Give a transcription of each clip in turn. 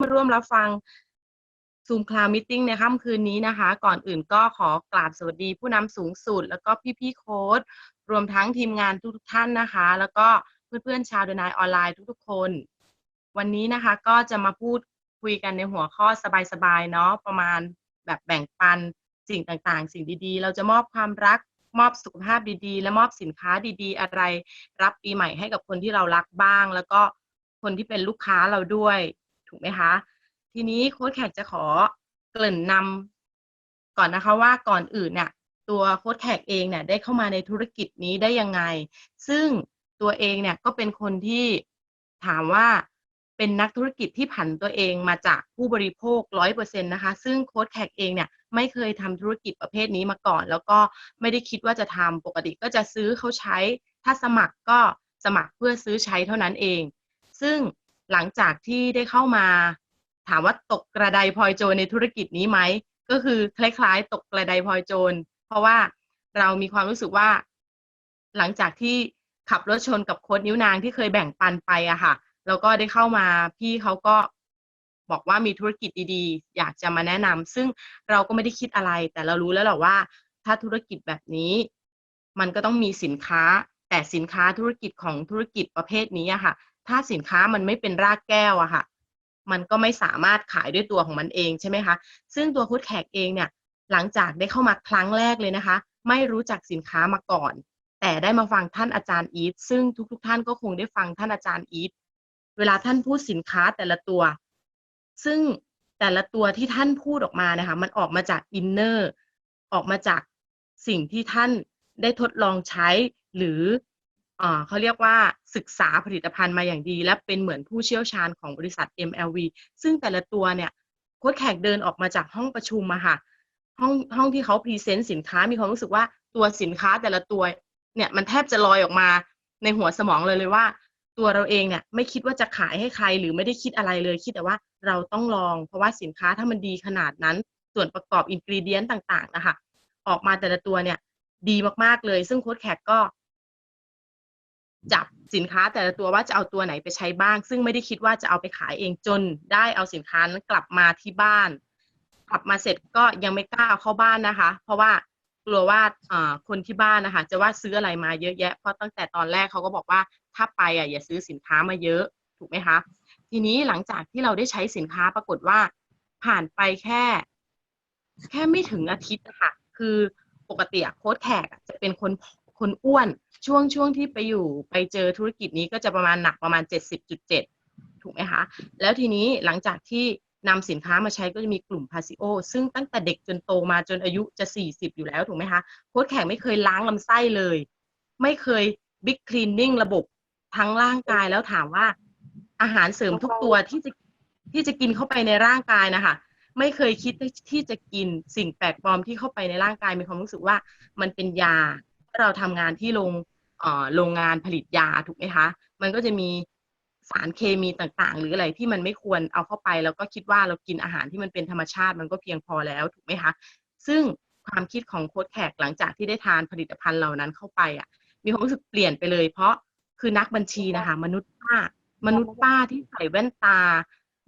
มาร่วมรับฟัง Zoom Cloud Meeting ในค่ำคืนนี้นะคะ ก่อนอื่นก็ขอกราบสวัสดีผู้นำสูงสุด แล้วก็พี่ๆโค้ดรวมทั้งทีมงานทุกๆท่านนะคะ แล้วก็เพื่อนๆชาวเดนายออนไลน์ทุกๆคน วันนี้นะคะก็จะมาพูดคุยกันในหัวข้อสบายๆเนาะประมาณแบบแบ่งปันสิ่งต่างๆ สิ่งดีๆ เราจะมอบความรักมอบสุขภาพดีๆ และมอบสินค้าดีๆ อะไร รับปีใหม่ให้กับคนที่เรารักบ้าง แล้วก็คนที่เป็นลูกค้าเราด้วย ถูกไหมคะ ทีนี้โค้ชแขกจะขอเกริ่นนำก่อนนะคะว่าก่อนอื่นเนี่ยตัวโค้ชแขกเองเนี่ยได้เข้ามาในธุรกิจนี้ได้ยังไง ซึ่งตัวเองเนี่ยก็เป็นคนที่ถามว่าเป็นนักธุรกิจที่ผันตัวเองมาจากผู้บริโภคร้อยเปอร์เซ็นต์นะคะ ซึ่งโค้ชแขกเองเนี่ยไม่เคยทำธุรกิจประเภทนี้มาก่อน แล้วก็ไม่ได้คิดว่าจะทำปกติก็จะซื้อเขาใช้ ถ้าสมัครก็สมัครเพื่อซื้อใช้เท่านั้นเอง ซึ่ง หลังจากที่ได้เข้ามา ถามว่าตกกระไดพลอยโจรในธุรกิจนี้ไหมก็คือคล้ายๆ ตกกระไดพลอยโจรเพราะว่าเรามีความรู้สึกว่า หลังจากที่ขับรถชนกับโค้ดนิ้วนางที่เคยแบ่งปันไปอะค่ะแล้วก็ได้เข้ามาพี่เขาก็บอกว่ามีธุรกิจดีๆ อยากจะมาแนะนำซึ่งเราก็ไม่ได้คิดอะไร แต่เรารู้แล้วหละว่า ถ้าธุรกิจแบบนี้ มันก็ต้องมีสินค้า แต่สินค้าธุรกิจของธุรกิจประเภทนี้อะค่ะ ถ้าสินค้ามันไม่เป็นรากแก้วอะค่ะ มันก็ไม่สามารถขายด้วยตัวของมันเองใช่ไหมคะ ซึ่งตัวคุดแขกเองเนี่ยหลังจากได้เข้ามาครั้งแรกเลยนะคะ ไม่รู้จักสินค้ามาก่อน แต่ได้มาฟังท่านอาจารย์อีทซึ่งทุกๆท่านก็คงได้ฟังท่านอาจารย์อีทเวลาท่านพูดสินค้าแต่ละตัว ซึ่งแต่ละตัวที่ท่านพูดออกมานะคะ มันออกมาจากอินเนอร์ออกมาจากสิ่งที่ท่านได้ทดลองใช้หรือ เขาเรียกว่าศึกษาผลิตภัณฑ์มาอย่างดี และเป็นเหมือนผู้เชี่ยวชาญของบริษัท MLV ซึ่งแต่ละตัวเนี่ยโค้ชแขกเดินออกมาจากห้องประชุมมาค่ะ ห้องห้องที่เขาพรีเซนต์สินค้ามีความรู้สึกว่าตัวสินค้าแต่ละตัวเนี่ยมันแทบจะลอยออกมาในหัวสมองเลยเลยว่า ตัวเราเองเนี่ยไม่คิดว่าจะขายให้ใครหรือไม่ได้คิดอะไรเลยคิดแต่ว่าเราต้องลอง เพราะว่าสินค้าถ้ามันดีขนาดนั้น ส่วนประกอบอินกรีเดียนต่างๆนะคะออกมาแต่ละตัวเนี่ยดีมากๆเลย ซึ่งโค้ชแขกก็ จับสินค้าแต่ละตัวว่าจะเอาตัวไหนไปใช้บ้าง ซึ่งไม่ได้คิดว่าจะเอาไปขายเองจน ได้เอาสินค้านั้นกลับมาที่บ้าน กลับมาเสร็จก็ยังไม่กล้าเอาเข้าบ้านนะคะ เพราะว่ากลัวว่าคนที่บ้านนะคะ จะว่าซื้ออะไรมาเยอะแยะเพราะตั้งแต่ตอนแรกเขาก็บอกว่าถ้าไปอะอย่าซื้อสินค้ามาเยอะถูกไหมคะ ทีนี้หลังจากที่เราได้ใช้สินค้าปรากฏว่า ผ่านไปแค่ แค่ไม่ถึงอาทิตย์นะคะคือปกติโค้ชแขกจะเป็นคน คนอ้วนช่วงช่วงที่ไปอยู่ไปเจอธุรกิจนี้ก็จะประมาณหนักประมาณ 70.7 ถูกไหมคะ แล้วทีนี้หลังจากที่นำสินค้ามาใช้ก็จะมีกลุ่มพาซิโอซึ่งตั้งแต่เด็กจนโตมาจนอายุจะ 40 อยู่แล้วถูกไหมคะโค้ชแขกไม่เคยล้างลำไส้เลย ไม่เคยบิ๊กคลีนนิ่งระบบทั้งร่างกายแล้วถามว่า อาหารเสริมทุกตัวที่จะที่จะกินเข้าไปในร่างกายนะคะไม่เคยคิดที่จะกินสิ่งแปลกปลอมที่เข้าไปในร่างกายมีความรู้สึกว่ามันเป็นยา เราทำงานที่โรงโรงงานผลิตยาถูกไหมคะ มันก็จะมีสารเคมีต่างๆ หรืออะไรที่มันไม่ควรเอาเข้าไปแล้วก็คิดว่าเรากินอาหารที่มันเป็นธรรมชาติมันก็เพียงพอแล้วถูกไหมคะ ซึ่งความคิดของโค้ชแขกหลังจากที่ได้ทานผลิตภัณฑ์เหล่านั้นเข้าไปอะ มีความรู้สึกเปลี่ยนไปเลย เพราะคือนักบัญชีนะคะ มนุษย์ป้ามนุษย์ป้าที่ใส่แว่นตา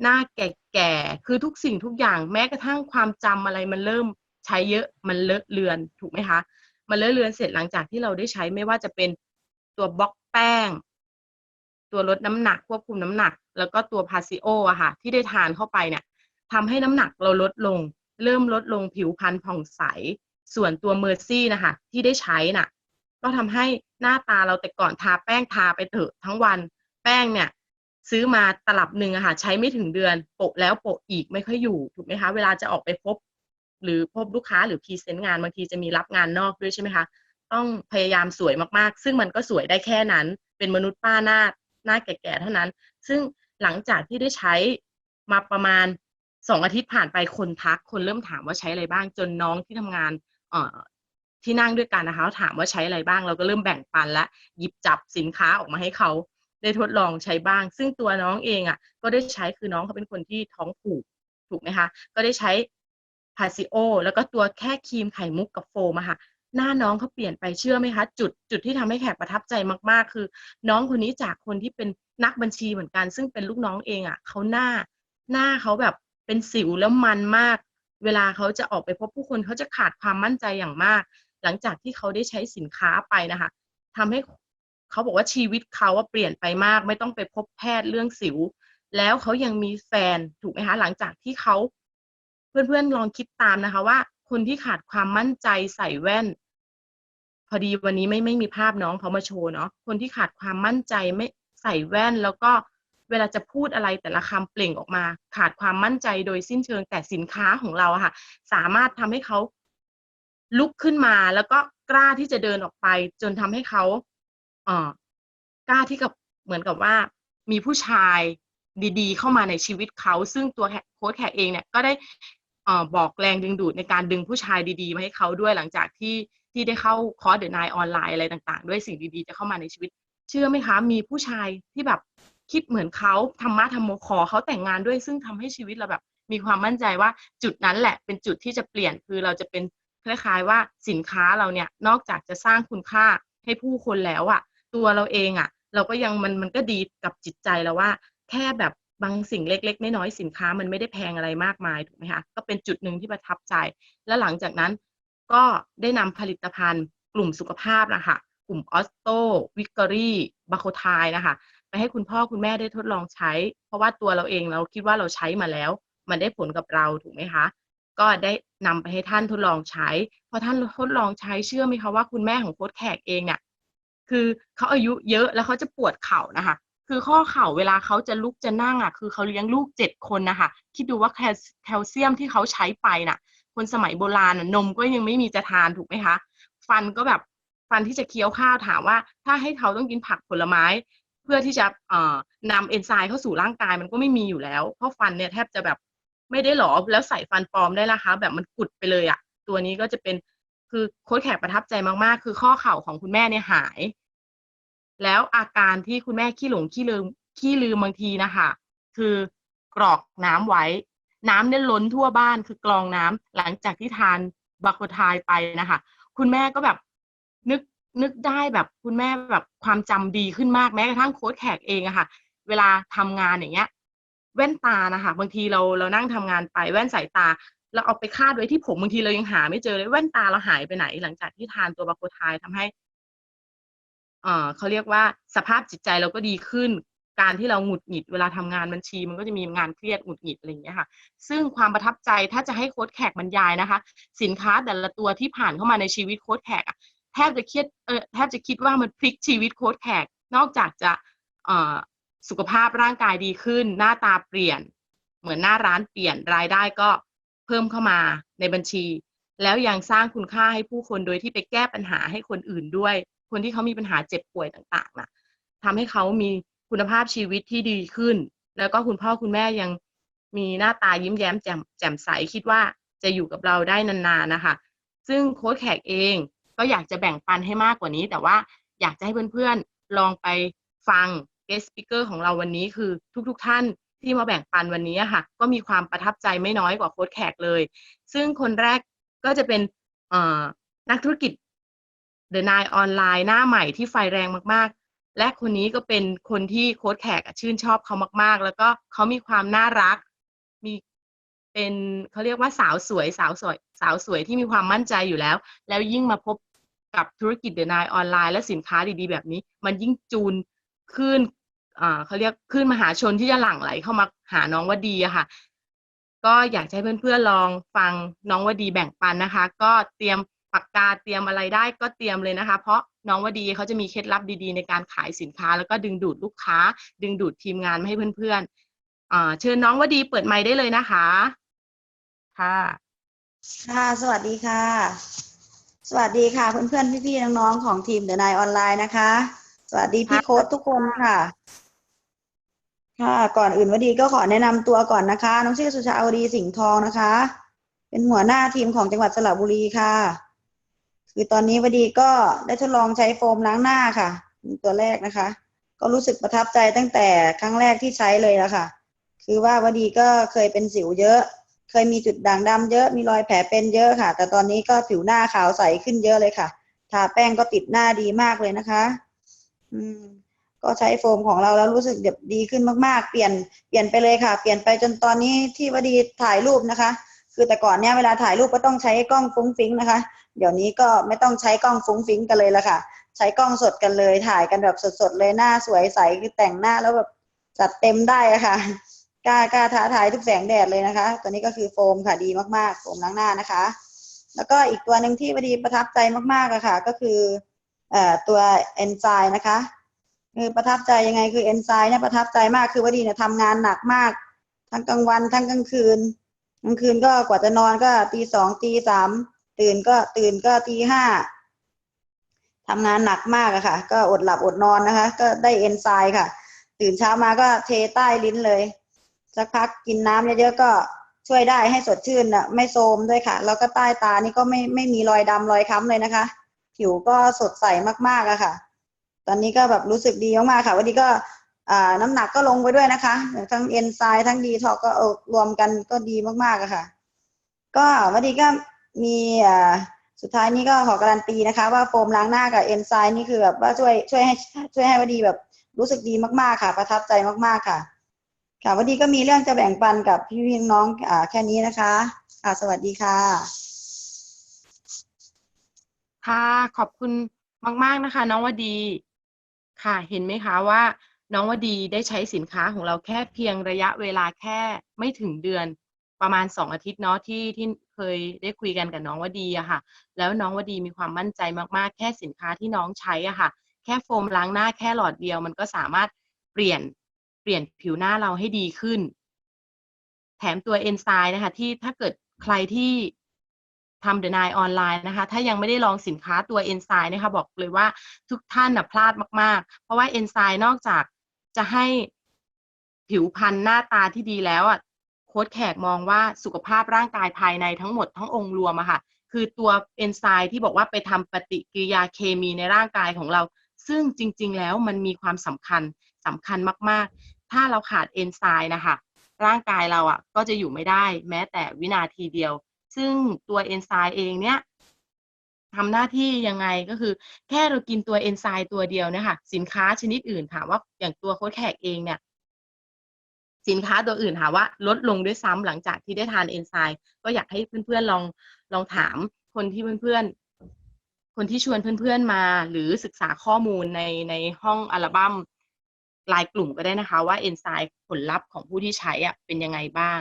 หน้าแก่ๆคือทุกสิ่งทุกอย่างแม้กระทั่งความจำอะไรมันเริ่มใช้เยอะมันเลอะเลือนถูกไหมคะ มันเลอะเลือนเสร็จหลังจากที่เราได้ใช้ไม่ว่าจะเป็นตัวบล็อกแป้ง ตัวลดน้ำหนักควบคุมน้ำหนัก แล้วก็ตัวพาซิโออะค่ะที่ได้ทานเข้าไปเนี่ยทำให้น้ำหนักเราลดลง เริ่มลดลงผิวพรรณผ่องใส ส่วนตัวเมอร์ซี่นะคะที่ได้ใช้น่ะ ก็ทำให้หน้าตาเราแต่ก่อนทาแป้งทาไปเถอะทั้งวัน แป้งเนี่ยซื้อมาตลับหนึ่งอะค่ะใช้ไม่ถึงเดือนโปะแล้วโปะอีกไม่ค่อยอยู่ถูกไหมคะ เวลาจะออกไปพบ หรือพบลูกค้าหรือพรีเซนต์งานบางทีจะมีรับงานนอกด้วยใช่ไหมคะ ต้องพยายามสวยมากๆ ซึ่งมันก็สวยได้แค่นั้น เป็นมนุษย์ป้าหน้าหน้าแก่ๆเท่านั้น ซึ่งหลังจากที่ได้ใช้มาประมาณสองอาทิตย์ผ่านไปคนทักคนเริ่มถามว่าใช้อะไรบ้าง จนน้องที่ทำงานเอ่อที่นั่งด้วยกันนะคะถามว่าใช้อะไรบ้าง เราก็เริ่มแบ่งปันและหยิบจับสินค้าออกมาให้เขาได้ทดลองใช้บ้าง ซึ่งตัวน้องเองอะ ก็ได้ใช้คือน้องเขาเป็นคนที่ท้องผูกถูกไหมคะ ก็ได้ใช้ พาซิโอ แล้วก็ตัวแค่ครีมไข่มุกกับโฟมอะค่ะ หน้าน้องเขาเปลี่ยนไปเชื่อไหมคะ จุดจุดที่ทำให้แขกประทับใจมากๆ คือ น้องคนนี้จากคนที่เป็นนักบัญชีเหมือนกัน ซึ่งเป็นลูกน้องเองอะเขาหน้าหน้าเขาแบบเป็นสิวแล้วมันมาก เวลาเขาจะออกไปพบผู้คนเขาจะขาดความมั่นใจอย่างมาก หลังจากที่เขาได้ใช้สินค้าไปนะคะทำให้เขาบอกว่าชีวิตเขาว่าเปลี่ยนไปมาก ไม่ต้องไปพบแพทย์เรื่องสิว แล้วเขายังมีแฟนถูกไหมคะหลังจากที่เขา เพื่อนๆลองคิดตามนะคะว่า คนที่ขาดความมั่นใจใส่แว่น พอดีวันนี้ไม่ไม่มีภาพน้องเขามาโชว์เนาะคนที่ขาดความมั่นใจไม่ใส่แว่น แล้วก็เวลาจะพูดอะไรแต่ละคำเปล่งออกมา ขาดความมั่นใจโดยสิ้นเชิงแต่สินค้าของเราค่ะ สามารถทำให้เขาลุกขึ้นมาแล้วก็กล้าที่จะเดินออกไป จนทำให้เขาเอ่อกล้าที่กับเหมือนกับว่า มีผู้ชายดีๆ เข้ามาในชีวิตเขา ซึ่งตัวโค้ชแขกเองเนี่ยก็ได้ บอกแรงดึงดูดในการดึงผู้ชายดีๆ มาให้เขาด้วยหลังจากที่ที่ได้เข้าคอร์สเดอะไนออนไลน์อะไรต่างๆ ด้วยสิ่งดีๆ จะเข้ามาในชีวิต เชื่อไหมคะ มีผู้ชายที่แบบคิดเหมือนเขาธรรมะธรรมโมขอเขาแต่งงานด้วยซึ่งทำให้ชีวิตเราแบบ มีความมั่นใจว่าจุดนั้นแหละเป็นจุดที่จะเปลี่ยนคือเราจะเป็นคล้ายๆว่าสินค้าเราเนี่ยนอกจากจะสร้างคุณค่าให้ผู้คนแล้วอะตัวเราเองอะเราก็ยังมันมันก็ดีกับจิตใจแล้วว่า แค่แบบ บางสิ่งเล็ก ๆ น้อยๆสินค้ามันไม่ได้แพงอะไรมากมายถูกไหมคะก็เป็นจุดหนึ่งที่ประทับใจ และหลังจากนั้นก็ได้นำผลิตภัณฑ์ กลุ่มสุขภาพนะคะกลุ่มออสโตวิกเกอรี่บาโคไทนะคะไปให้คุณพ่อคุณแม่ได้ทดลองใช้ เพราะว่าตัวเราเองเราคิดว่าเราใช้มาแล้ว มันได้ผลกับเราถูกไหมคะก็ได้นำไปให้ท่านทดลองใช้พอท่านทดลองใช้เชื่อไหมคะว่าคุณแม่ของโค้ชแขกเองเนี่ยคือเขาอายุเยอะแล้วเขาจะปวดเข่านะคะ คือข้อเข่าเวลาเขาจะลุกจะนั่งอะ คือเขาเลี้ยงลูกเจ็ดคนนะคะคิดดูว่าแคลเซียมที่เขาใช้ไปน่ะ คนสมัยโบราณนมก็ยังไม่มีจะทานถูกไหมคะ ฟันก็แบบฟันที่จะเคี้ยวข้าวถามว่า ถ้าให้เขาต้องกินผักผลไม้ เพื่อที่จะเอ่อนำเอนไซม์เข้าสู่ร่างกายมันก็ไม่มีอยู่แล้ว เพราะฟันเนี่ยแทบจะแบบไม่ได้หรอแล้วใส่ฟันปลอมได้ละคะ แบบมันกุดไปเลยอะ ตัวนี้ก็จะเป็นคือโค้ชแขกประทับใจมากๆ คือข้อเข่าของคุณแม่เนี่ยหาย แล้วอาการที่คุณแม่ขี้หลงขี้ลืมขี้ลืมบางทีนะคะคือกรอกน้ำไว้ น้ำเนี่ยล้นทั่วบ้านคือกรองน้ำหลังจากที่ทานบาโคทายไปนะคะ คุณแม่ก็แบบนึกนึกได้แบบคุณแม่แบบความจำดีขึ้นมากแม้กระทั่งโค้ชแขกเองอะค่ะ เวลาทำงานอย่างเงี้ย แว่นตานะคะบางทีเราเรานั่งทำงานไปแว่นสายตา เราเอาไปคาดไว้ที่ผมบางทีเรายังหาไม่เจอเลยแว่นตาเราหายไปไหน หลังจากที่ทานตัวบาโคทายทำให้ เขาเรียกว่าสภาพจิตใจเราก็ดีขึ้น การที่เราหงุดหงิดเวลาทำงานบัญชี มันก็จะมีงานเครียดหงุดหงิดอะไรอย่างเงี้ยค่ะ ซึ่งความประทับใจถ้าจะให้โค้ชแขกบรรยายนะคะ สินค้าแต่ละตัวที่ผ่านเข้ามาในชีวิตโค้ชแขกอะแทบจะเคิดเออแทบจะคิดว่ามันพลิกชีวิตโค้ชแขก นอกจากจะเอ่อสุขภาพร่างกายดีขึ้น หน้าตาเปลี่ยน เหมือนหน้าร้านเปลี่ยนรายได้ก็เพิ่มเข้ามาในบัญชี แล้วยังสร้างคุณค่าให้ผู้คนโดยที่ไปแก้ปัญหาให้คนอื่นด้วย คนที่เขามีปัญหาเจ็บป่วยต่างๆนะทำให้เขามีคุณภาพชีวิตที่ดีขึ้น แล้วก็คุณพ่อคุณแม่ยังมีหน้าตายิ้มแย้มแจ่มแจ่มใสคิดว่าจะอยู่กับเราได้นานๆนะคะ ซึ่งโค้ชแขกเองก็อยากจะแบ่งปันให้มากกว่านี้ แต่ว่าอยากจะให้เพื่อนๆลองไปฟัง guest speaker ของเราวันนี้คือทุกๆท่านที่มาแบ่งปันวันนี้ค่ะ ก็มีความประทับใจไม่น้อยกว่าโค้ชแขกเลย ซึ่งคนแรกก็จะเป็นนักธุรกิจ The Nine ออนไลน์หน้าใหม่ที่ไฟแรงมากๆ และคนนี้ก็เป็นคนที่โค้ชแขกชื่นชอบเขามากๆ แล้วก็เขามีความน่ารัก มีเป็นเขาเรียกว่าสาวสวยสาวสวย สาวสวยที่มีความมั่นใจอยู่แล้ว แล้วยิ่งมาพบกับธุรกิจเดนายออนไลน์และสินค้าดีๆ แบบนี้ มันยิ่งจูนขึ้นเขาเรียกขึ้นมหาชนที่จะหลั่งไหลเข้ามาหาน้องวดีอะค่ะ ก็อยากให้เพื่อนๆลองฟังน้องวดีแบ่งปันนะคะ ก็เตรียม ปากกาเตรียมอะไรได้ก็เตรียมเลยนะคะ เพราะน้องวดีเขาจะมีเคล็ดลับดีๆ ในการขายสินค้า แล้วก็ดึงดูดลูกค้า ดึงดูดทีมงานมาให้เพื่อนๆอ่าเชิญน้องวดีเปิดไมค์ได้เลยนะคะ ค่ะ ค่ะ สวัสดีค่ะ สวัสดีค่ะเพื่อนๆพี่ๆน้องๆของทีมเดอะนายออนไลน์นะคะ สวัสดีพี่โค้ดทุกคนค่ะค่ะก่อนอื่นวดีก็ขอแนะนำตัวก่อนนะคะ น้องชื่อสุชาอวดีสิงห์ทองนะคะ เป็นหัวหน้าทีมของจังหวัดสระบุรีค่ะ คือตอนนี้วดีก็ได้ทดลองใช้โฟมล้างหน้าค่ะตัวแรกนะคะ ก็รู้สึกประทับใจตั้งแต่ครั้งแรกที่ใช้เลยแล้วค่ะ คือว่าวดีก็เคยเป็นสิวเยอะ เคยมีจุดด่างดำเยอะมีรอยแผลเป็นเยอะค่ะ แต่ตอนนี้ก็ผิวหน้าขาวใสขึ้นเยอะเลยค่ะทาแป้งก็ติดหน้าดีมากเลยนะคะ อืม ก็ใช้โฟมของเราแล้วรู้สึกแบบดีขึ้นมากๆ เปลี่ยน เปลี่ยนไปเลยค่ะ เปลี่ยนไปจนตอนนี้ที่วดีถ่ายรูปนะคะ คือแต่ก่อนเนี่ยเวลาถ่ายรูปก็ต้องใช้กล้องฟุ้งฟิ้งนะคะ เดี๋ยวนี้ก็ไม่ต้องใช้กล้องฟุ้งฟิ้งกันเลยละค่ะ ใช้กล้องสดกันเลยถ่ายกันแบบสดๆเลยหน้าสวยใสคือแต่งหน้าแล้วแบบจัดเต็มได้อะค่ะกล้ากล้าท้าทายทุกแสงแดดเลยนะคะ ตัวนี้ก็คือโฟมค่ะดีมากๆโฟมล้างหน้านะคะ แล้วก็อีกตัวหนึ่งที่วดีประทับใจมากๆอะค่ะ ก็คือเอ่อตัวเอนไซม์นะคะคือประทับใจยังไงคือเอนไซม์เนี่ยประทับใจมากคือวดีเนี่ยทำงานหนักมาก ทั้งกลางวันทั้งกลางคืนกลางคืนก็กว่าจะนอนก็ตีสองตีสาม ตื่นก็ตื่นก็ตีห้าทำงานหนักมากอะค่ะ ก็อดหลับอดนอนนะคะ ก็ได้เอนไซม์ค่ะ ตื่นเช้ามาก็เทใต้ลิ้นเลยสักพักกินน้ำเยอะๆก็ช่วยได้ให้สดชื่นอะไม่โทรมด้วยค่ะ แล้วก็ใต้ตานี่ก็ไม่ไม่มีรอยดำรอยค้ำเลยนะคะ ผิวก็สดใสมากๆอะค่ะ ตอนนี้ก็แบบรู้สึกดีมากๆค่ะ วันนี้ก็น้ำหนักก็ลงไปด้วยนะคะ ทั้งเอนไซม์ทั้งดีท็อกก็รวมกันก็ดีมากๆอะค่ะ ก็วันนี้ก็ มีอ่าสุดท้ายนี้ก็ขอการันตีนะคะ ว่าโฟมล้างหน้ากับเอนไซม์นี่คือแบบว่าช่วยช่วยให้ช่วยให้วดีแบบรู้สึกดีมากๆค่ะ ประทับใจมากๆค่ะ ค่ะวันนี้ก็มีเรื่องจะแบ่งปันกับพี่พี่น้องอ่าแค่นี้นะคะค่ะสวัสดีค่ะ ค่ะขอบคุณมาก ๆนะคะ น้องวดี ค่ะ เห็นไหมคะว่า น้องวดีได้ใช้สินค้าของเราแค่เพียงระยะเวลาแค่ไม่ถึงเดือน ประมาณสองอาทิตย์เนาะที่ที่เคยได้คุยกันกับน้องวดีอะค่ะ แล้วน้องวดีมีความมั่นใจมากๆ แค่สินค้าที่น้องใช้อะค่ะ แค่โฟมล้างหน้าแค่หลอดเดียว มันก็สามารถเปลี่ยนเปลี่ยนผิวหน้าเราให้ดีขึ้น แถมตัวเอนไซม์นะคะ ที่ถ้าเกิดใครที่ทำเดนายออนไลน์นะคะ ถ้ายังไม่ได้ลองสินค้าตัวเอนไซม์นะคะบอกเลยว่าทุกท่านนะพลาดมาก ๆ เพราะว่าเอนไซม์นอกจากจะให้ผิวพรรณหน้าตาที่ดีแล้วอะ โค้ดแขกมองว่าสุขภาพร่างกายภายในทั้งหมดทั้งองค์รวมอะค่ะ คือตัวเอนไซม์ที่บอกว่าไปทำปฏิกิริยาเคมีในร่างกายของเรา ซึ่งจริง ๆ แล้วมันมีความสำคัญสำคัญมาก ๆ ถ้าเราขาดเอนไซม์นะคะ ร่างกายเราอะก็จะอยู่ไม่ได้แม้แต่วินาทีเดียว ซึ่งตัวเอนไซม์เองเนี่ยทำหน้าที่ยังไงก็คือ แค่เรากินตัวเอนไซม์ตัวเดียวเนี่ยค่ะสินค้าชนิดอื่นถามว่าอย่างตัวโค้ดแขกเองเนี่ย สินค้าตัวอื่นถามว่าลดลงด้วยซ้ำหลังจากที่ได้ทานเอนไซม์ก็อยากให้เพื่อนๆลองลองถามคนที่เพื่อนๆ คนที่ชวนเพื่อนๆมา หรือศึกษาข้อมูลในในห้องอัลบั้มลายกลุ่มก็ได้นะคะ ว่าเอนไซม์ผลลัพธ์ของผู้ที่ใช้อะเป็นยังไงบ้าง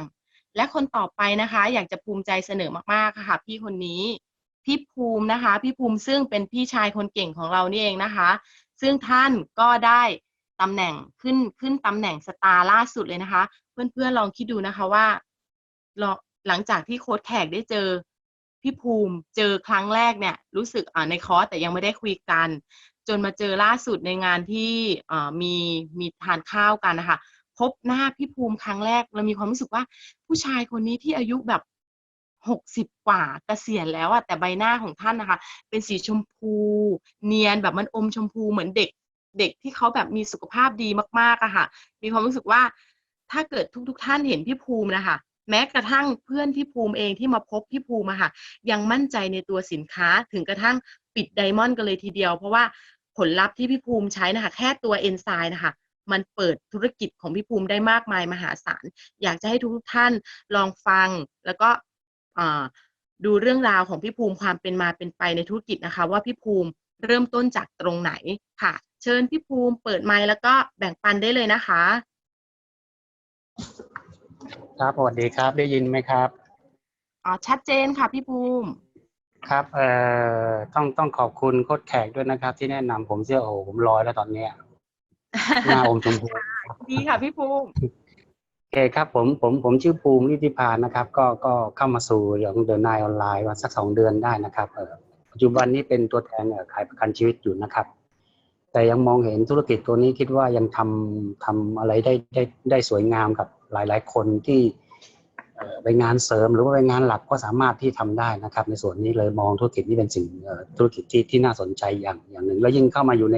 และคนต่อไปนะคะ อยากจะภูมิใจเสนอมากๆค่ะ พี่คนนี้พี่ภูมินะคะ พี่ภูมิซึ่งเป็นพี่ชายคนเก่งของเรานี่เองนะคะ ซึ่งท่านก็ได้ ตำแหน่งขึ้นขึ้นตำแหน่งสตาร์ล่าสุดเลยนะคะ เพื่อนๆลองคิดดูนะคะว่าหลังจากที่โค้ดแขกได้เจอพี่ภูมิเจอครั้งแรกเนี่ย รู้สึกอ่าในคอร์สแต่ยังไม่ได้คุยกัน จนมาเจอล่าสุดในงานที่อ่ามีมีทานข้าวกันนะคะพบหน้าพี่ภูมิครั้งแรก เรามีความรู้สึกว่าผู้ชายคนนี้ที่อายุแบบหกสิบกว่าเกษียณแล้วอะแต่ใบหน้าของท่านนะคะ เป็นสีชมพู เนียนแบบมันอมชมพูเหมือนเด็ก เด็กที่เขาแบบมีสุขภาพดีมากๆอะค่ะ มีความรู้สึกว่าถ้าเกิดทุกๆท่านเห็นพี่ภูมินะคะ แม้กระทั่งเพื่อนพี่ภูมิเองที่มาพบพี่ภูมิอะค่ะ ยังมั่นใจในตัวสินค้าถึงกระทั่งปิดไดมอนด์กันเลยทีเดียว เพราะว่าผลลัพธ์ที่พี่ภูมิใช้นะคะ แค่ตัวเอนไซม์นะคะ มันเปิดธุรกิจของพี่ภูมิได้มากมายมหาศาล อยากจะให้ทุกท่านลองฟังแล้วก็ดูเรื่องราวของพี่ภูมิความเป็นมาเป็นไปในธุรกิจนะคะ ว่าพี่ภูมิเริ่มต้นจากตรงไหนค่ะ เชิญพี่ภูมิเปิดไมค์แล้วก็แบ่งปันได้เลยนะคะ ครับสวัสดีครับ ได้ยินไหมครับ อ๋อ ชัดเจนค่ะพี่ภูมิ ครับ เอ่อ ต้องต้องขอบคุณโค้ชแขกด้วยนะครับ ที่แนะนำผมเชื่อโอ้โหผมลอยแล้วตอนเนี้ยหน้าอมชมพู ดีค่ะพี่ภูมิ โอเคครับผมผมผมชื่อภูมินิติพานนะครับ ก็ก็เข้ามาสู่อย่างเดินนายออนไลน์มาสักสองเดือนได้นะครับเออปัจจุบันนี้เป็นตัวแทนเอ่อขายประกันชีวิตอยู่นะครับ แต่ยังมองเห็นธุรกิจตัวนี้คิดว่ายังทำทำอะไรได้ได้ได้สวยงามกับหลาย ๆ คนที่ไปงานเสริมหรือว่าไปงานหลักก็สามารถที่ทำได้นะครับ ในส่วนนี้เลยมองธุรกิจนี้เป็นสิ่งธุรกิจที่ที่น่าสนใจอย่างอย่างหนึ่ง แล้วยิ่งเข้ามาอยู่ใน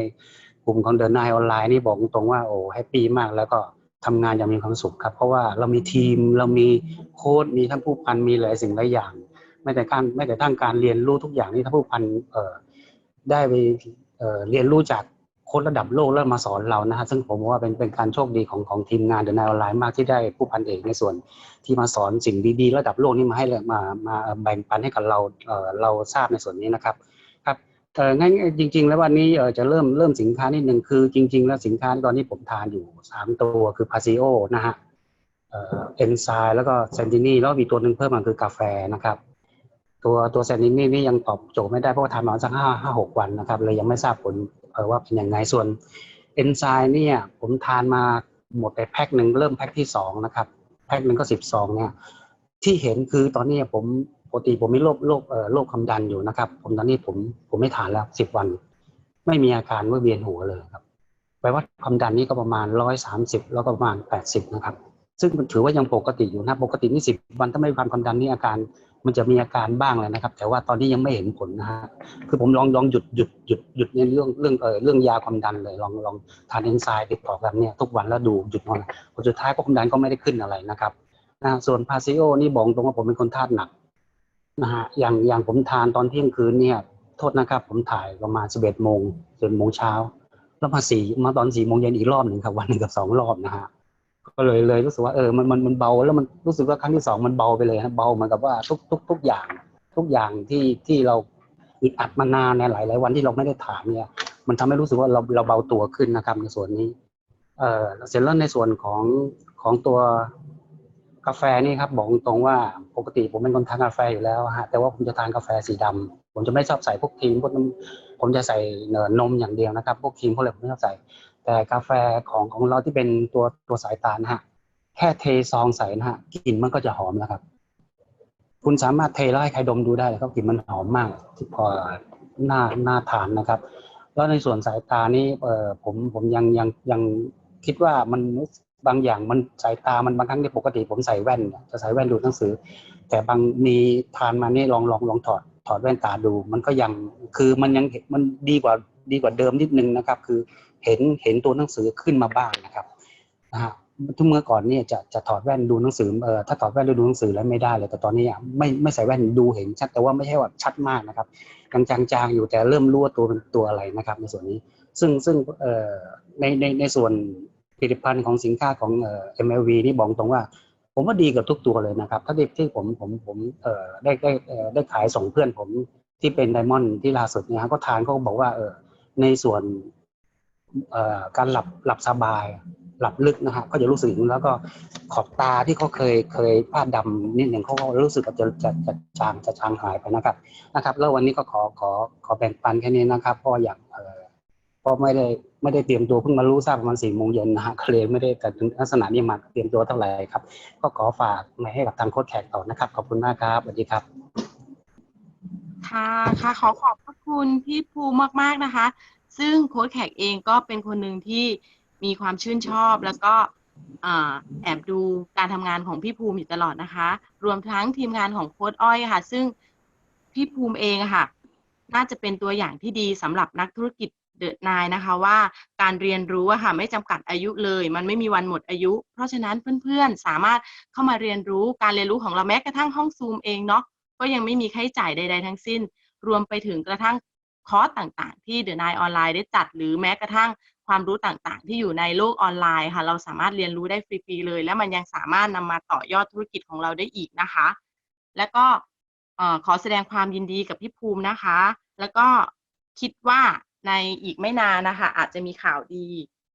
กลุ่มของเดินหน้าออนไลน์นี่บอกตรงๆว่าโอ้แฮปปี้มากแล้วก็ทำงานอย่างมีความสุขครับ เพราะว่าเรามีทีมเรามีโค้ดมีทั้งผู้พันมีหลายสิ่งหลายอย่าง ไม่แต่การไม่แต่ทั้งการเรียนรู้ทุกอย่างนี่ถ้าผู้พันเอ่อได้ไปเอ่อเรียนรู้จาก ค้ชระดับโลกเริ่มาสอนเรานะฮะซึ่งผมว่าเป็นเป็นการโชคดีของของทีมงานเดอะไนออนไลน์มากที่ได้ผู้พันเอกในส่วนที่มาสอนสิ่งดีๆ ระดับโลกนี่มาให้มามาแบ่งปันให้กับเราเราทราบในส่วนนี้นะครับครับเอองั้นจริง ๆ แล้ววันนี้จะเริ่มเริ่มสินค้านิดหนึ่งคือจริง ๆ แล้วสินค้าตอนนี้ผมทานอยู่สามตัวคือพาซิโอนะฮะเอนไซม์แล้วก็เซนตินีแล้วมีตัวหนึ่งเพิ่มมาคือกาแฟนะครับตัวตัวเซนตินีนี่ยังตอบโจทย์ไม่ได้เพราะว่าทานมาสักห้าห้าหกวันนะครับเลยยังไม่ทราบผล ว่าเป็นยังไงส่วนเอนไซม์เนี่ยผมทานมาหมดไปแพ็คหนึ่งเริ่มแพ็คที่สองนะครับแพ็คหนึ่งก็สิบซองเนี่ยที่เห็นคือตอนนี้ผมปกติผมมีโรคโรคเอ่อโรคความดันอยู่นะครับ ผมตอนนี้ผมผมไม่ทานแล้วสิบวัน ไม่มีอาการว่าเวียนหัวเลยครับแปลว่าความดันนี่ก็ประมาณร้อยสามสิบแล้วก็ประมาณแปดสิบนะครับ ซึ่งถือว่ายังปกติอยู่นะปกตินี่สิบวันถ้าไม่มีความดันนี่อาการ มันจะมีอาการบ้างเลยนะครับ แต่ว่าตอนนี้ยังไม่เห็นผลนะฮะคือผมลองลองหยุดหยุดหยุดหยุดในเรื่องเรื่องเออเรื่องยาความดันเลยลองลองทานเอนไซม์ติดต่อกันเนี่ยทุกวันแล้วดูหยุดนอนผลสุดท้ายก็ความดันก็ไม่ได้ขึ้นอะไรนะครับนะส่วนพาซิโอนี่บอกตรงว่าผมเป็นคนธาตุหนักนะฮะอย่างอย่างผมทานตอนเที่ยงคืนเนี่ยโทษนะครับ ผมถ่ายประมาณสิบเอ็ดโมงสิบโมงเช้าแล้วมาสี่มาตอนสี่โมงเย็นอีกรอบหนึ่งครับวันหนึ่งกับสองรอบนะฮะ ก็เลยเลยรู้สึกว่าเออมันมันมันเบาแล้วมันรู้สึกว่าครั้งที่สองมันเบาไปเลยนะเบาเหมือนกับว่าทุกทุกทุกอย่าง ทุกอย่างที่ที่เราอึดอัดมานานในหลายหลายวันที่เราไม่ได้ถามเนี่ย มันทำให้รู้สึกว่าเราเราเบาตัวขึ้นนะครับในส่วนนี้ เออเสร็จแล้วในส่วนของของตัวกาแฟนี่ครับบอกตรงว่าปกติผมเป็นคนทานกาแฟอยู่แล้วฮะแต่ว่าผมจะทานกาแฟสีดำผมจะไม่ชอบใส่พวกครีมพวกน้ำผมจะใส่เอ่นมอย่างเดียวนะครับ พวกครีมพวกอะไรผมไม่ชอบใส่ แต่กาแฟของของเราที่เป็นตัวตัวสายตาลนะฮะแค่เทซองใส่นะฮะกลิ่นมันก็จะหอมแล้วครับ คุณสามารถเทแล้วให้ใครดมดูได้เลยครับกลิ่นมันหอมมากที่พอหน้าหน้าทานนะครับ แล้วในส่วนสายตานี่เออผมผมยังยังยังคิดว่ามันบางอย่างมันสายตามันบางครั้งที่ปกติผมใส่แว่นจะใส่แว่นดูหนังสือ แต่บางมีทานมานี่ลองลองลองถอดถอดแว่นตาดู มันก็ยังคือมันยังเห็นมันดีกว่าดีกว่าเดิมนิดนึงนะครับ คือ เห็นเห็นตัวหนังสือขึ้นมาบ้างนะครับนะฮะทุกเมื่อก่อนเนี่ยจะจะถอดแว่นดูหนังสือเออถ้าถอดแว่นแล้วดูหนังสือแล้วไม่ได้เลยแต่ตอนนี้ไม่ไม่ใส่แว่นดูเห็นชัด แต่ว่าไม่ใช่ว่าชัดมากนะครับยังจางๆอยู่แต่เริ่มรู้ว่าตัวเป็นตัวอะไรนะครับ ในส่วนนี้ซึ่งซึ่งเอ่อในในในส่วนผลิตภัณฑ์ของสินค้าของเอ่อ MLV นี่บอกตรงว่าผมว่าดีกับทุกตัวเลยนะครับ ถ้าที่ที่ผมผมผมเอ่อได้ได้ได้ขายส่งเพื่อนผมที่เป็นไดมอนด์ที่ล่าสุดเนี่ยฮะก็ทานเขาก็บอกว่าเออในส่วน การหลับหลับสบาย หลับลึกนะฮะก็จะรู้สึกแล้วก็ขอบตาที่เขาเคยเคยผ้าดำนิดหนึ่งเขาก็รู้สึกว่าจะจะจะจางจะจางหายไปนะครับนะครับ แล้ววันนี้ก็ขอขอขอแบ่งปันแค่นี้นะครับเพราะอยากเอ่อเพราะไม่ได้ไม่ได้เตรียมตัวเพิ่งมารู้ทราบประมาณสี่โมงเย็นนะฮะก็เลยไม่ได้แต่ถึงลักษณะนี้มาเตรียมตัวเท่าไหร่ครับ ก็ขอฝากมาให้กับทางโค้ชแขกต่อนะครับ ขอบคุณมากครับสวัสดีครับค่ะค่ะขอขอบพระคุณพี่ภูมิมากๆนะคะ ซึ่งโค้ชแขกเองก็เป็นคนหนึ่งที่มีความชื่นชอบ แล้วก็แอบดูการทำงานของพี่ภูมิอยู่ตลอดนะคะ รวมทั้งทีมงานของโค้ชอ้อยค่ะ ซึ่งพี่ภูมิเองค่ะ น่าจะเป็นตัวอย่างที่ดีสำหรับนักธุรกิจเดอะนายนะคะว่าการเรียนรู้อะค่ะไม่จำกัดอายุเลย มันไม่มีวันหมดอายุ เพราะฉะนั้นเพื่อนๆ สามารถเข้ามาเรียนรู้การเรียนรู้ของเราแม้กระทั่งห้องซูมเองเนาะก็ยังไม่มีค่าใช้จ่ายใด ๆ ทั้งสิ้น รวมไปถึงกระทั่ง คอร์สต่างๆ ที่เดอะนายออนไลน์ได้จัด หรือแม้กระทั่งความรู้ต่างๆ ที่อยู่ในโลกออนไลน์ค่ะ เราสามารถเรียนรู้ได้ฟรีๆเลย และมันยังสามารถนำมาต่อยอดธุรกิจของเราได้อีกนะคะ แล้วก็ขอแสดงความยินดีกับพี่ภูมินะคะ แล้วก็คิดว่าในอีกไม่นานนะคะ อาจจะมีข่าวดี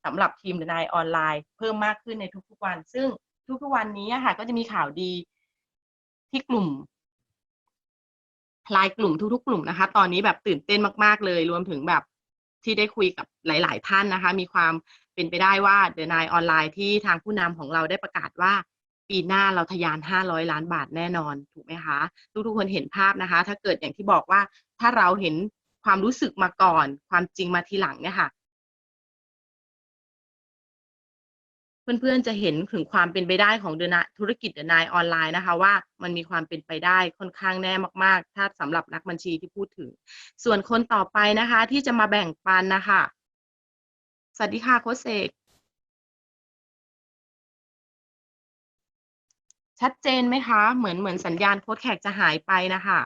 สำหรับทีมเดนายออนไลน์ เพิ่มมากขึ้นในทุกๆวัน ซึ่งทุกๆวันนี้ค่ะ ก็จะมีข่าวดีที่กลุ่ม ลายกลุ่มทุกๆ กลุ่มนะคะ ตอนนี้แบบตื่นเต้นมากๆเลย รวมถึงแบบที่ได้คุยกับหลาย ๆ ท่านนะคะ มีความเป็นไปได้ว่าเดนายออนไลน์ที่ทางผู้นำของเราได้ประกาศว่า ปีหน้าเราทะยาน 500 ล้านบาทแน่นอนถูกไหมคะ ทุกๆคนเห็นภาพนะคะ ถ้าเกิดอย่างที่บอกว่าถ้าเราเห็นความรู้สึกมาก่อน ความจริงมาทีหลังเนี่ยค่ะ เพื่อนๆจะเห็นถึงความเป็นไปได้ของเดนธุรกิจเดนายออนไลน์นะคะ ว่ามันมีความเป็นไปได้ค่อนข้างแน่มากๆ ถ้าสำหรับนักบัญชีที่พูดถึง ส่วนคนต่อไปนะคะ ที่จะมาแบ่งปันนะคะสวัสดีค่ะโค้ชเสกชัดเจนไหมคะ เหมือนเหมือนสัญญาณโค้ชแขกจะหายไปนะคะ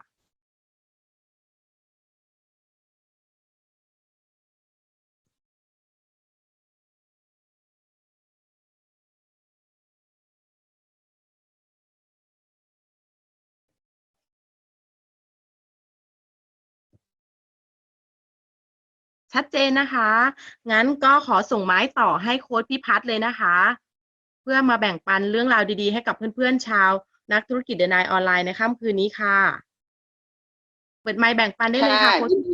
ชัดเจนนะคะ งั้นก็ขอส่งไม้ต่อให้โค้ดพี่พัฒน์เลยนะคะ เพื่อมาแบ่งปันเรื่องราวดีๆ ให้กับเพื่อนๆ ชาว นักธุรกิจเดนายออนไลน์ในค่ำคืนนี้ค่ะ เปิดไมค์แบ่งปันได้เลยค่ะโค้ดยินดี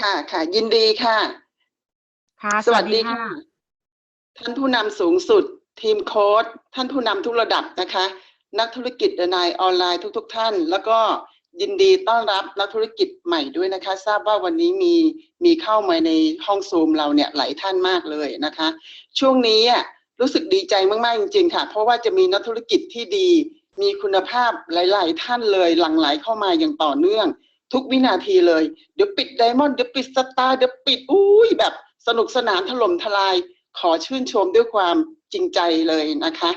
ค่ะค่ะ ยินดีค่ะ ค่ะ สวัสดีค่ะ ท่านผู้นำสูงสุด ทีมโค้ดท่านผู้นำทุกระดับนะคะ นักธุรกิจเดนายออนไลน์ทุก ๆ ท่าน แล้วก็ ยินดีต้อนรับนักธุรกิจใหม่ด้วยนะคะ ทราบว่าวันนี้มีมีเข้ามาในห้องซูมเราเนี่ยหลายท่านมากเลยนะคะ ช่วงนี้อะรู้สึกดีใจมากๆจริง ๆ ค่ะ เพราะว่าจะมีนักธุรกิจที่ดี มีคุณภาพหลาย ๆ ท่านเลยหลั่งไหลเข้ามาอย่างต่อเนื่อง ทุกวินาทีเลย เดี๋ยวปิดไดมอนด์เดี๋ยวปิดสตาร์เดี๋ยวปิดอุ้ยแบบสนุกสนานถล่มทลาย ขอชื่นชมด้วยความจริงใจเลยนะคะ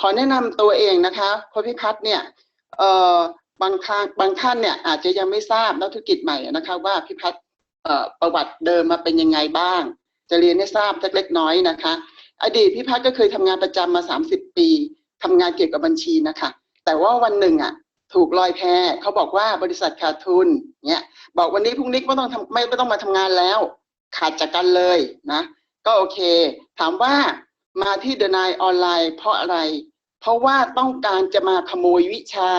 ขอแนะนำตัวเองนะคะพพิพัฒน์เนี่ยเอ่อ บางครั้งบางท่านเนี่ยอาจจะยังไม่ทราบนักธุรกิจใหม่นะคะว่าพิพัฒน์ประวัติเดิมมาเป็นยังไงบ้าง จะเรียนให้ทราบสักเล็กน้อยนะคะ อดีตพิพัฒน์ก็เคยทำงานประจำมา 30 ปีทำงานเกี่ยวกับบัญชีนะคะ แต่ว่าวันหนึ่งอะถูกลอยแพเขาบอกว่าบริษัทขาดทุนเนี่ยบอกวันนี้พรุ่งนี้ไม่ต้องทำไม่ไม่ต้องมาทำงานแล้ว ขาดจากกันเลยนะก็โอเค ถามว่ามาที่เดนายออนไลน์เพราะอะไร เพราะว่าต้องการจะมาขโมยวิชา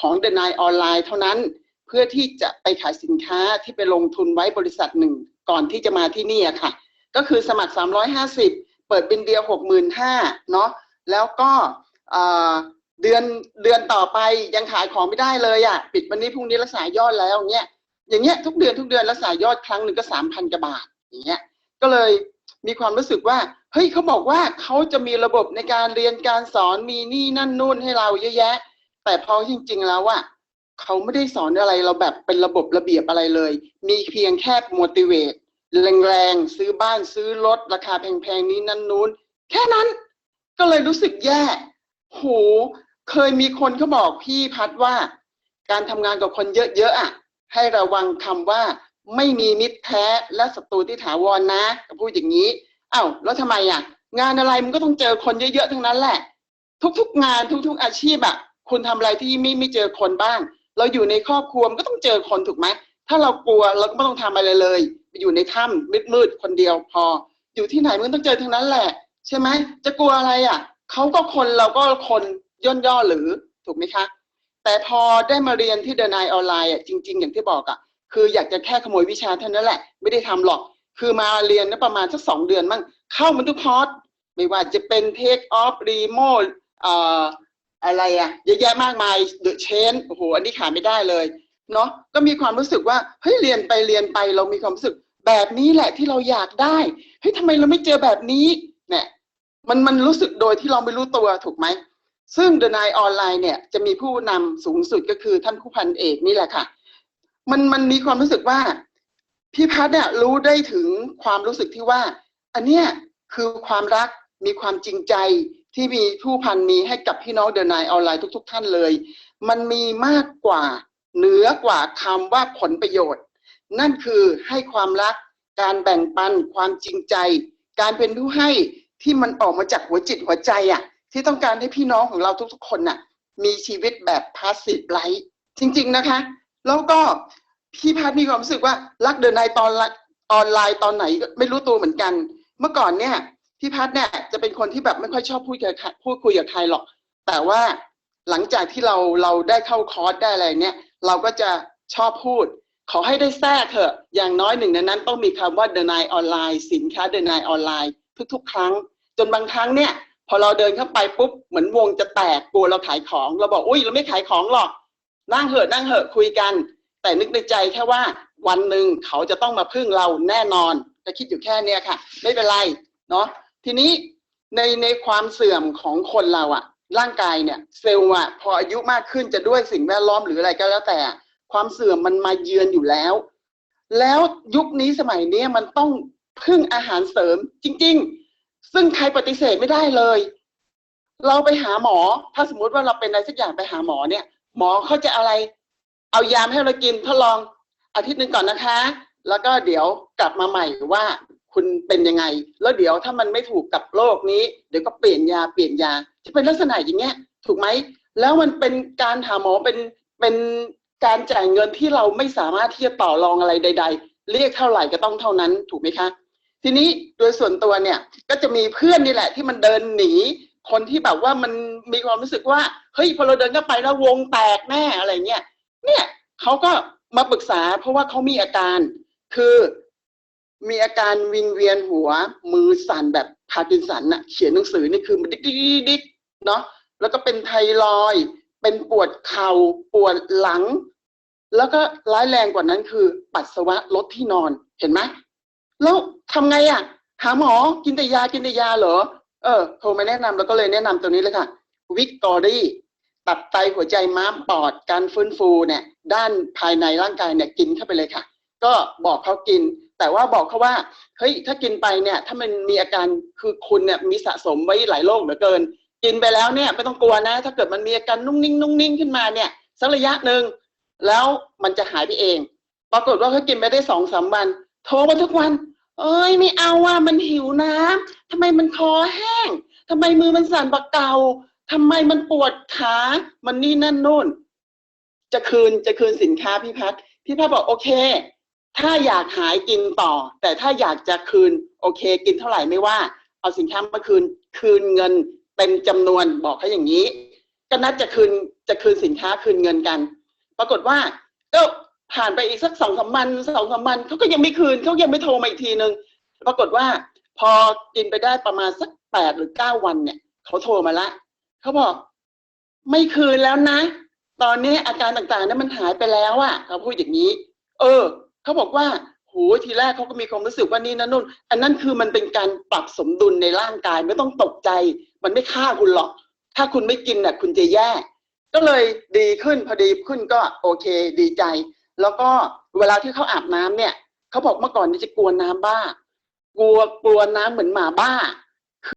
ของเดนายออนไลน์เท่านั้น เพื่อที่จะไปขายสินค้าที่ไปลงทุนไว้บริษัทหนึ่ง ก่อนที่จะมาที่นี่อะค่ะ ก็คือสมัคร 350 เปิดบินเดียว 65,000เนาะแล้วก็เดือนเดือนต่อไปยังขายของไม่ได้เลยอะปิดวันนี้พรุ่งนี้รักษายอดแล้วเงี้ยอย่างเงี้ยทุกเดือนทุกเดือนรักษายอดครั้งหนึ่งก็3,000กว่าบาทอย่างเงี้ยก็เลยมีความรู้สึกว่าเฮ้ยเขาบอกว่าเขาจะมีระบบในการเรียนการสอนมีนี่นั่นนู่นให้เราเยอะแยะ แต่พอจริง ๆ แล้วว่าเขาไม่ได้สอนอะไรเราแบบเป็นระบบระเบียบอะไรเลย มีเพียงแค่ motivate แรงๆ ซื้อบ้านซื้อรถ ราคาแพงๆ นี้นั่นนู้น แค่นั้นก็เลยรู้สึกแย่โหเคยมีคนเขาบอกพี่พัดว่า การทำงานกับคนเยอะๆอะ ให้ระวังคำว่า ไม่มีมิตรแท้และศัตรูที่ถาวรนะพูดอย่างนี้อ้าวแล้วทำไมอะ งานอะไรมันก็ต้องเจอคนเยอะๆทั้งนั้นแหละ ทุกๆงานทุก ๆอาชีพอะ คุณทำอะไรที่ไม่ไม่เจอคนบ้าง เราอยู่ในครอบครัวมันก็ต้องเจอคนถูกไหมถ้าเรากลัวเราก็ไม่ต้องทำอะไรเลยไปอยู่ในถ้ำมืดๆคนเดียวพอ อยู่ที่ไหนมันต้องเจอทั้งนั้นแหละ ใช่ไหมจะกลัวอะไรอะเขาก็คนเราก็คนย่นย่อหรือถูกไหมคะ แต่พอได้มาเรียนที่เดนายออนไลน์อะจริง ๆ อย่างที่บอกอะคืออยากจะแค่ขโมยวิชาเท่านั้นแหละ ไม่ได้ทำหรอก คือมาเรียนนะประมาณสักสองเดือนมั่งเข้ามันทุกคอร์สไม่ว่าจะเป็น Take Off Remote เอ่อ อะไรอะเยอะแยะมากมาย The Chain โอ้โหอันนี้ขาดไม่ได้เลยเนาะก็มีความรู้สึกว่าเฮ้ยเรียนไปเรียนไปเรามีความรู้สึกแบบนี้แหละที่เราอยากได้เฮ้ยทำไมเราไม่เจอแบบนี้เนี่ยมันมันรู้สึกโดยที่เราไม่รู้ตัวถูกไหมซึ่ง The Nine Online เนี่ยจะมีผู้นำสูงสุดก็คือท่านผู้พันเอกนี่แหละค่ะ มันมันมีความรู้สึกว่าพี่พัฒน์เนี่ยรู้ได้ถึงความรู้สึกที่ว่า อันเนี้ยคือความรักมีความจริงใจ ที่มีผู้พันมีให้กับพี่น้องเดนายออนไลน์ทุก ๆ ท่านเลย มันมีมากกว่าเหนือกว่าคำว่าผลประโยชน์ นั่นคือให้ความรักการแบ่งปันความจริงใจ การเป็นผู้ให้ที่มันออกมาจากหัวจิตหัวใจอะ ที่ต้องการให้พี่น้องของเราทุกๆ คนน่ะ มีชีวิตแบบพาสซีฟไลท์จริง ๆนะคะ แล้วก็พี่พัฒน์มีความรู้สึกว่ารักเดินในตอนออนไลน์ตอนไหนก็ไม่รู้ตัวเหมือนกัน เมื่อก่อนเนี่ย พี่พัฒน์เนี่ยจะเป็นคนที่แบบไม่ค่อยชอบพูดกับพูดคุยกับใครหรอก แต่ว่าหลังจากที่เราเราได้เข้าคอร์สได้อะไรเนี่ย เราก็จะชอบพูด ขอให้ได้แทรกเถอะ อย่างน้อยหนึ่งในนั้นต้องมีคำว่า the nine ออนไลน์สินค้า the nine ออนไลน์ทุก ๆ ครั้ง จนบางครั้งเนี่ย พอเราเดินเข้าไปปุ๊บเหมือนวงจะแตกกลัวเราขายของเราบอกอุ้ยเราไม่ขายของหรอก นั่งเหอะนั่งเหอะคุยกัน แต่นึกในใจแค่ว่าวันหนึ่งเขาจะต้องมาพึ่งเราแน่นอนจะคิดอยู่แค่เนี้ยค่ะ ไม่เป็นไรเนาะ ทีนี้ในในความเสื่อมของคนเราอะร่างกายเนี่ย เซลล์อะพออายุมากขึ้นจะด้วยสิ่งแวดล้อมหรืออะไรก็แล้วแต่ ความเสื่อมมันมาเยือนอยู่แล้ว แล้วยุคนี้สมัยนี้มันต้องพึ่งอาหารเสริมจริง ๆ ซึ่งใครปฏิเสธไม่ได้เลย เราไปหาหมอ ถ้าสมมุติว่าเราเป็นอะไรสักอย่างไปหาหมอเนี่ย หมอเขาจะอะไร เอายามให้เรากินทดลองอาทิตย์หนึ่งก่อนนะคะ แล้วก็เดี๋ยวกลับมาใหม่ว่า คุณเป็นยังไง แล้วเดี๋ยวถ้ามันไม่ถูกกับโรคนี้ เดี๋ยวก็เปลี่ยนยาเปลี่ยนยา จะเป็นลักษณะอย่างเงี้ย ถูกไหม แล้วมันเป็นการหาหมอเป็นเป็นการจ่ายเงินที่เราไม่สามารถที่จะต่อรองอะไรใด ๆ เรียกเท่าไหร่ก็ต้องเท่านั้นถูกไหมคะ ทีนี้โดยส่วนตัวเนี่ยก็จะมีเพื่อนนี่แหละ ที่มันเดินหนี คนที่แบบว่ามันมีความรู้สึกว่าเฮ้ยพอเราเดินเข้าไปแล้ววงแตกแน่อะไรเงี้ยเนี่ยเขาก็มาปรึกษาเพราะว่าเขามีอาการ คือ มีอาการวิงเวียนหัว มือสั่นแบบพาร์กินสันน่ะเขียนหนังสือนี่คือมันดิ๊กดิ๊กดิ๊กเนาะแล้วก็เป็นไทรอยเป็นปวดเข่าปวดหลัง แล้วก็ร้ายแรงกว่านั้นคือปัสสาวะลดที่นอนเห็นไหมแล้วทำไงอะ่ะ หาหมอกินแต่ยากินแต่ยาเหรอ เออโทรมาแนะนำแล้วก็เลยแนะนำตัวนี้เลยค่ะวิกตอรี่ตับไตหัวใจม้ามปอดการฟื้นฟูเนี่ย ด้านภายในร่างกายเนี่ยกินเข้าไปเลยค่ะ ก็บอกเขากิน แต่ว่าบอกเขาว่าเฮ้ยถ้ากินไปเนี่ย ถ้ามันมีอาการคือคุณเนี่ยมีสะสมไว้หลายโรคเหลือเกิน กินไปแล้วเนี่ยไม่ต้องกลัวนะ ถ้าเกิดมันมีอาการนุ่งนิ่งนุ่งนิ่งขึ้นมาเนี่ยสักระยะหนึ่งแล้วมันจะหายไปเอง ปรากฏว่าเขากินไปได้สองสามวัน โทรมาทุกวัน เอ้ยไม่เอาอะมันหิวน้ำทำไมมันคอแห้งทำไมมือมันสั่นปากเก่าทำไมมันปวดขามันนี่นั่นโน่น จะคืนจะคืนสินค้าพี่พัดพี่พัดบอกโอเค ถ้าอยากหายกินต่อ แต่ถ้าอยากจะคืนโอเค กินเท่าไหร่ไม่ว่า เอาสินค้ามาคืนคืนเงินเต็มจำนวนบอกเขาอย่างนี้ก็นัดจะคืนจะคืนสินค้าคืนเงินกัน ปรากฏว่าก็ผ่านไปอีกสักสองสามวันสองสามวันเขาก็ยังไม่คืนเขายังไม่โทรมาอีกทีนึงปรากฏว่า พอกินไปได้ประมาณสักแปดหรือเก้าวันเนี่ยเขาโทรมาละเขาบอก ไม่คืนแล้วนะ ตอนนี้อาการต่างๆนั้นมันหายไปแล้วอะเขาพูดอย่างนี้ เออ เขาบอกว่าโหทีแรกเขาก็มีความรู้สึกว่านี่นั่นนู่น อันนั้นคือมันเป็นการปรับสมดุลในร่างกายไม่ต้องตกใจ มันไม่ฆ่าคุณหรอก ถ้าคุณไม่กินน่ะ คุณจะแย่ ก็เลยดีขึ้นพอดีขึ้นก็โอเค ดีใจ แล้วก็เวลาที่เขาอาบน้ำเนี่ยเขาบอกเมื่อก่อนนี่จะกลัวน้ำบ้ากลัวกลัวน้ำเหมือนหมาบ้า